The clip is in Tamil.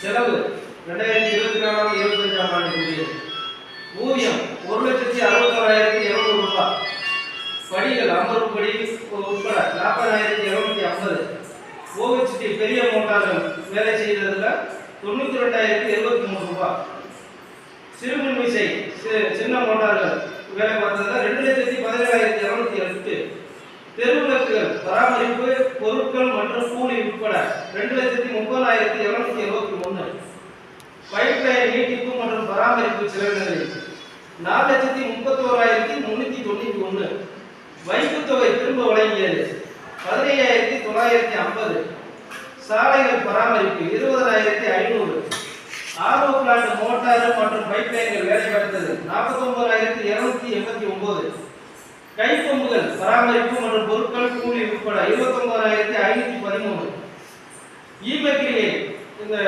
செலவு ரெண்டாயிரத்தி இருபத்தி நாலாம் இருபத்தஞ்சாம் ஆண்டு ஊதியம் ஒரு லட்சத்தி அறுபத்தோராயிரத்தி இருநூறு ரூபாய் படிகள் அமர்வு படி உட்பட நாற்பதாயிரத்தி இருநூத்தி ஐம்பது. ஓஹெச்டி பெரிய மோட்டார்கள் வேலை செய்ததுல தொண்ணூத்தி ரெண்டாயிரத்தி எழுபத்தி மூணு ரூபாய் சிறுமின் விசை சின்ன மோட்டார்கள் வேலை பார்த்ததுல ரெண்டு லட்சத்தி பதினேழாயிரத்தி இருநூத்தி எட்டு. தெருவிளக்குகள் பராமரிப்பு பொருட்கள் மற்றும் கூலி உட்பட ரெண்டு லட்சத்தி முப்பதாயிரத்தி இருநூத்தி எழுபத்தி ஒன்று மற்றும் பராமரிப்பு செலவினங்கள் நாலு லட்சத்தி முப்பத்தோராயிரத்தி முன்னூத்தி தொண்ணூத்தி ஒன்று வைப்பு தொகை திரும்ப வழங்கியது பதினையாயிரத்தி தொள்ளாயிரத்தி ஐம்பது. சாலைகள் பராமரிப்பு இருபதாயிரத்தி ஐநூறு. ஆர்ஓ பிளான்ட் மோட்டார் மற்றும் பைப் லைன்கள் வேலை பார்த்தது நாற்பத்தொன்பதாயிரத்தி இருநூத்தி எண்பத்தி ஒன்பது. கைப்பம்புகள் பராமரிப்பு மற்றும் பொருட்கள் கூலி உட்பட இருபத்தொன்பதாயிரத்தி ஐநூத்தி பதிமூணு. ஈமக்கிரியை இந்த